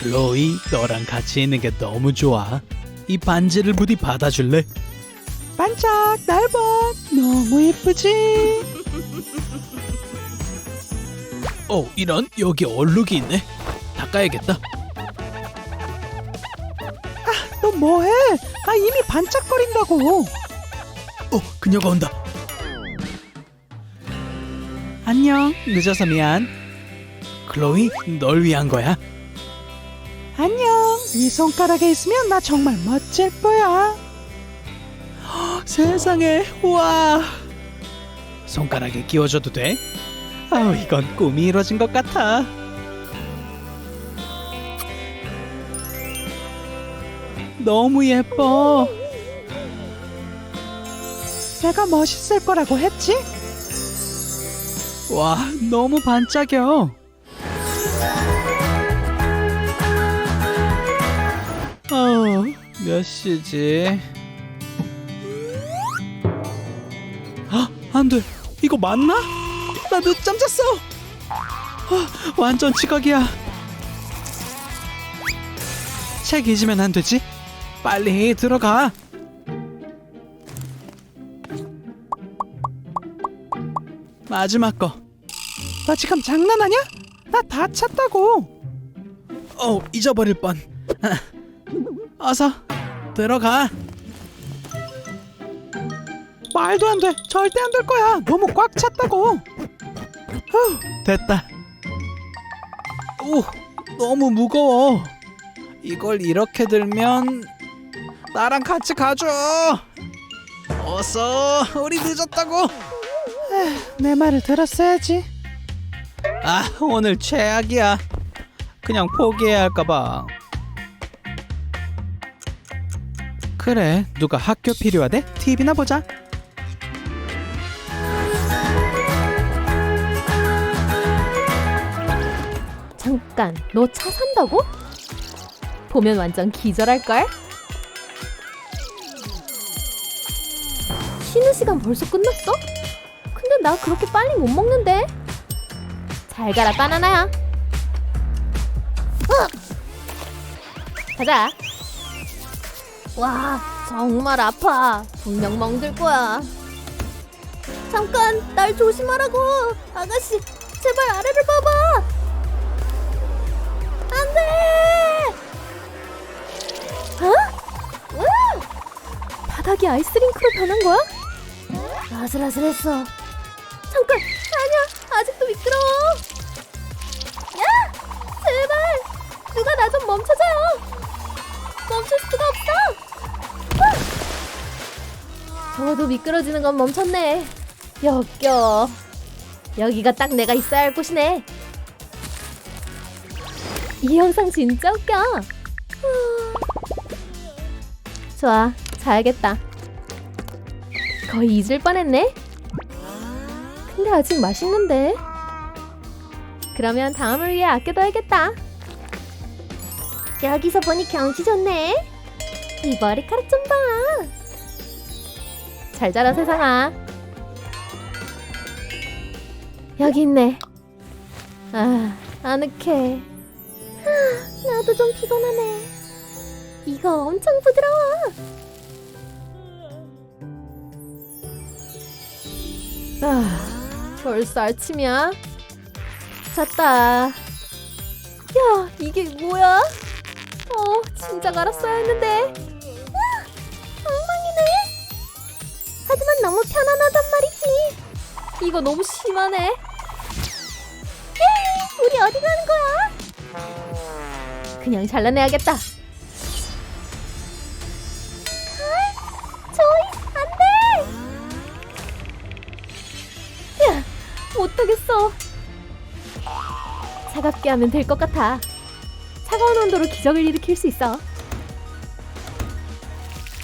클로이, 너랑 같이 있는 게 너무 좋아. 이 반지를 부디 받아줄래? 반짝 날 봐. 너무 예쁘지? 어, 이런 여기 얼룩이 있네. 닦아야겠다. 아, 너 뭐해? 아, 이미 반짝거린다고. 어, 그녀가 온다. 안녕. 늦어서 미안. 클로이, 널 위한 거야. 안녕. 이 손가락에 있으면 나 정말 멋질 거야. 헉, 세상에, 와. 손가락에 끼워줘도 돼? 아우, 이건 꿈이 이루어진 것 같아. 너무 예뻐. 내가 멋있을 거라고 했지? 와, 너무 반짝여. 몇 시지? 아, 안 돼. 이거 맞나? 나 늦잠 잤어. 아, 완전 지각이야. 책 잊으면 안 되지? 빨리 들어가. 마지막 거. 너 지금 장난하냐? 나 다 찼다고. 어, 잊어버릴 뻔. 어서 들어가. 말도 안 돼. 절대 안 될 거야. 너무 꽉 찼다고. 후, 됐다. 오, 너무 무거워. 이걸 이렇게 들면 나랑 같이 가줘. 어서, 우리 늦었다고. 내 말을 들었어야지. 아, 오늘 최악이야. 그냥 포기해야 할까봐. 그래, 누가 학교 필요하대? TV나 보자. 잠깐, 너 차 산다고? 보면 완전 기절할걸? 쉬는 시간 벌써 끝났어? 근데 나 그렇게 빨리 못 먹는데? 잘 가라, 바나나야. 으악! 가자. 와, 정말 아파. 분명 멍들 거야. 잠깐, 날 조심하라고. 아가씨, 제발 아래를 봐봐. 안 돼! 어? 으! 바닥이 아이스링크로 변한 거야? 아슬아슬했어. 잠깐! 아니야! 아직도 미끄러워! 야! 제발! 누가 나 좀 멈춰줘요! 멈출 수가 없어! 으! 저도 미끄러지는 건 멈췄네. 역겨. 여기가 딱 내가 있어야 할 곳이네. 이 영상 진짜 웃겨. 후. 좋아, 자야겠다. 거의 잊을 뻔했네. 근데 아직 맛있는데. 그러면 다음을 위해 아껴둬야겠다. 여기서 보니 경치 좋네. 이 머리카락 좀 봐. 잘 자라 세상아. 여기 있네. 아, 아늑해. 나도 좀 피곤하네. 이거 엄청 부드러워. 아, 벌써 아침이야? 잤다. 야, 이게 뭐야? 어, 진작 알았어야 했는데. 하지만 너무 편안하단 말이지. 이거 너무 심하네. 에이, 우리 어디 가는 거야? 그냥 잘라내야겠다. 조이, 안 돼! 야, 못하겠어. 차갑게 하면 될 것 같아. 차가운 온도로 기적을 일으킬 수 있어.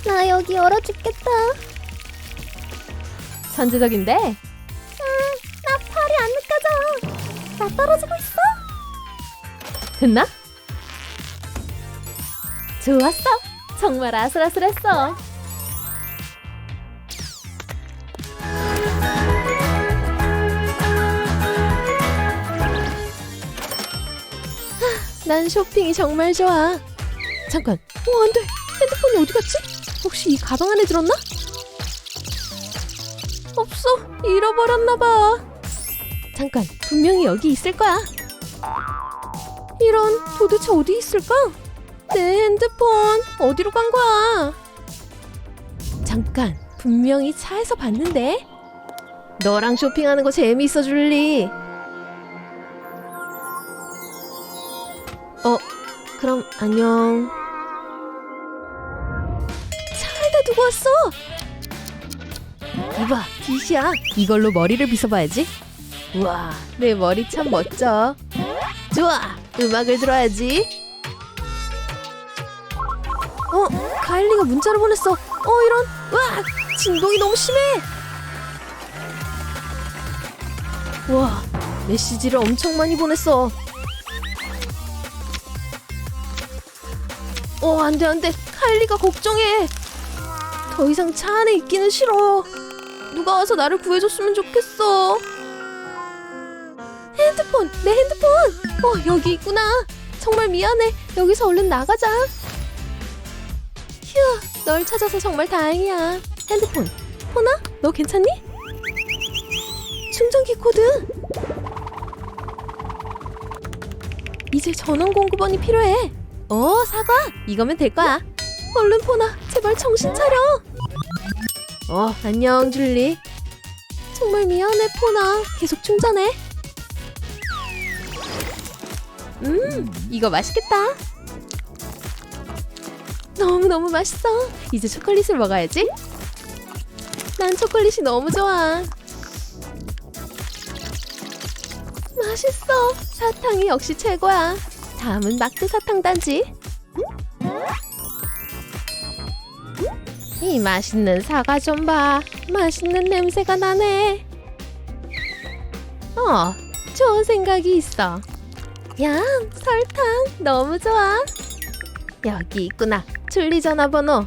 나 여기 얼어 죽겠다. 천재적인데? 아, 나 팔이 안 느껴져. 나 떨어지고 있어. 됐나? 좋았어. 정말 아슬아슬했어. 난 쇼핑이 정말 좋아. 잠깐. 어, 안 돼. 핸드폰이 어디 갔지? 혹시 이 가방 안에 들었나? 없어. 잃어버렸나 봐. 잠깐. 분명히 여기 있을 거야. 이런 도대체 어디 있을까? 내 핸드폰 어디로 간 거야? 잠깐. 분명히 차에서 봤는데. 너랑 쇼핑하는 거 재미있어 줄리. 어, 그럼 안녕. 차에다 두고 왔어. 이봐, 디시야. 이걸로 머리를 빗어봐야지. 우와, 내 머리 참 멋져. 좋아, 음악을 들어야지. 어, 가일리가 문자를 보냈어. 어, 이런. 와, 진동이 너무 심해. 와, 메시지를 엄청 많이 보냈어. 어, 안 돼, 안 돼. 카일리가 걱정해. 더 이상 차 안에 있기는 싫어. 누가 와서 나를 구해줬으면 좋겠어. 핸드폰, 내 핸드폰. 어, 여기 있구나. 정말 미안해. 여기서 얼른 나가자. 휴, 널 찾아서 정말 다행이야. 핸드폰, 호나? 너 괜찮니? 충전기 코드. 이제 전원 공급원이 필요해. 어, 사과. 이거면 될 거야. 얼른 포나, 제발 정신 차려. 어, 안녕, 줄리. 정말 미안해, 포나. 계속 충전해. 음, 이거 맛있겠다. 너무너무 맛있어. 이제 초콜릿을 먹어야지. 난 초콜릿이 너무 좋아. 맛있어. 사탕이 역시 최고야. 다음은 막대 사탕 단지. 이 맛있는 사과 좀 봐. 맛있는 냄새가 나네. 어, 좋은 생각이 있어. 야, 설탕 너무 좋아. 여기 있구나. 줄리 전화번호.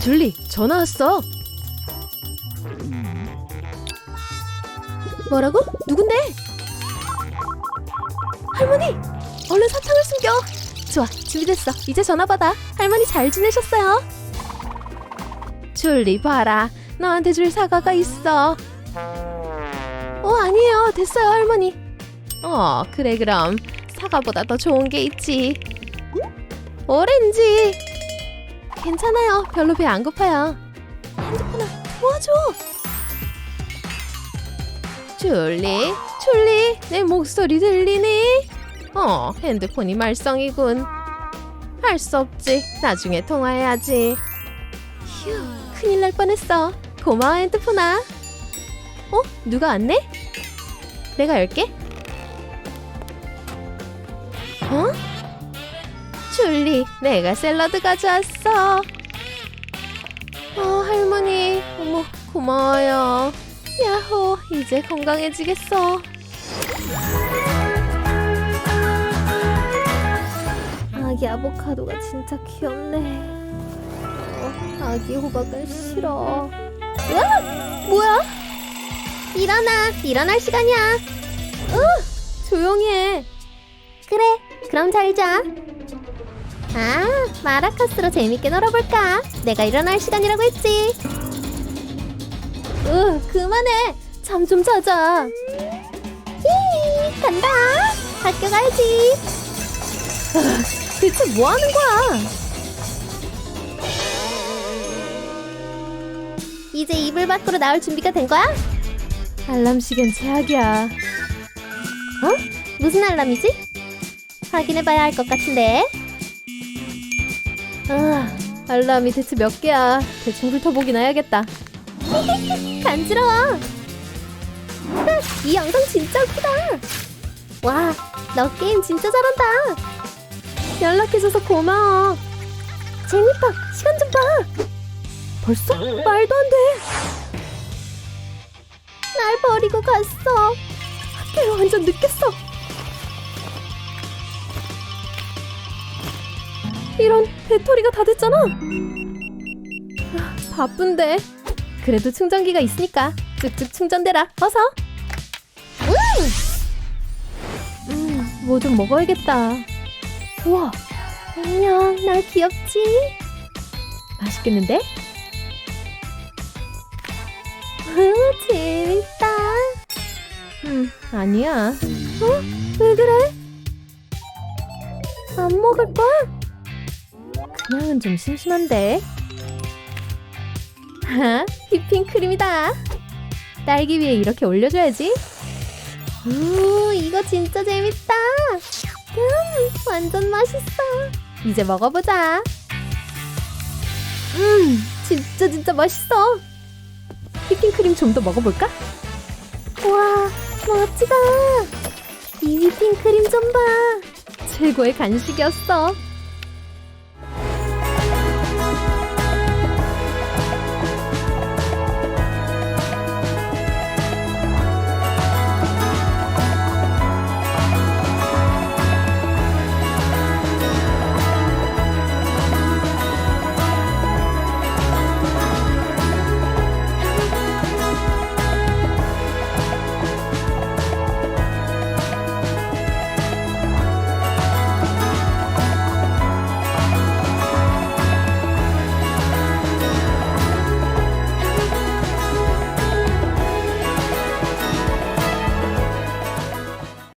줄리, 전화 왔어. 뭐라고? 누군데? 할머니! 얼른 사탕을 숨겨! 좋아, 준비됐어. 이제 전화 받아. 할머니 잘 지내셨어요? 줄리 봐라. 너한테 줄 사과가 있어. 어, 아니에요. 됐어요, 할머니. 어, 그래 그럼. 사과보다 더 좋은 게 있지. 오렌지. 괜찮아요. 별로 배 안 고파요. 핸드폰아, 도와줘. 줄리, 줄리, 내 목소리 들리니? 어, 핸드폰이 말썽이군. 할 수 없지. 나중에 통화해야지. 휴, 큰일 날 뻔했어. 고마워, 핸드폰아. 어? 누가 왔네? 내가 열게. 어? 줄리, 내가 샐러드 가져왔어. 어, 할머니, 어머, 고마워요. 야호, 이제 건강해지겠어. 아기 아보카도가 진짜 귀엽네. 어, 아기 호박은 싫어. 으아! 뭐야? 일어나, 일어날 시간이야. 어, 조용히 해. 그래, 그럼 잘 자. 아, 마라카스로 재밌게 놀아볼까? 내가 일어날 시간이라고 했지. 으, 그만해. 잠 좀 자자. 히, 간다. 학교 가야지. 아, 대체 뭐 하는 거야? 이제 이불 밖으로 나올 준비가 된 거야? 알람 시간 제약이야. 어? 무슨 알람이지? 확인해봐야 할 것 같은데. 아, 알람이 대체 몇 개야? 대충 훑어보긴 해야겠다. 간지러워. 이 영상 진짜 웃기다. 와, 너 게임 진짜 잘한다. 연락해줘서 고마워. 재밌다. 시간 좀 봐. 벌써? 말도 안 돼. 날 버리고 갔어. 학교에 완전 늦겠어. 이런 배터리가 다 됐잖아. 아, 바쁜데. 그래도 충전기가 있으니까 쭉쭉 충전되라. 어서. 음, 음뭐좀 먹어야겠다. 우와, 안녕, 나 귀엽지? 맛있겠는데? 으, 재밌다. 음, 아니야. 어? 왜 그래? 안 먹을 거야? 그냥은 좀 심심한데. 하, 휘핑 크림이다. 딸기 위에 이렇게 올려줘야지. 우, 이거 진짜 재밌다. 음, 완전 맛있어. 이제 먹어보자. 음, 진짜 진짜 맛있어. 휘핑크림 좀 더 먹어볼까? 와, 멋지다. 이 휘핑크림 좀 봐. 최고의 간식이었어.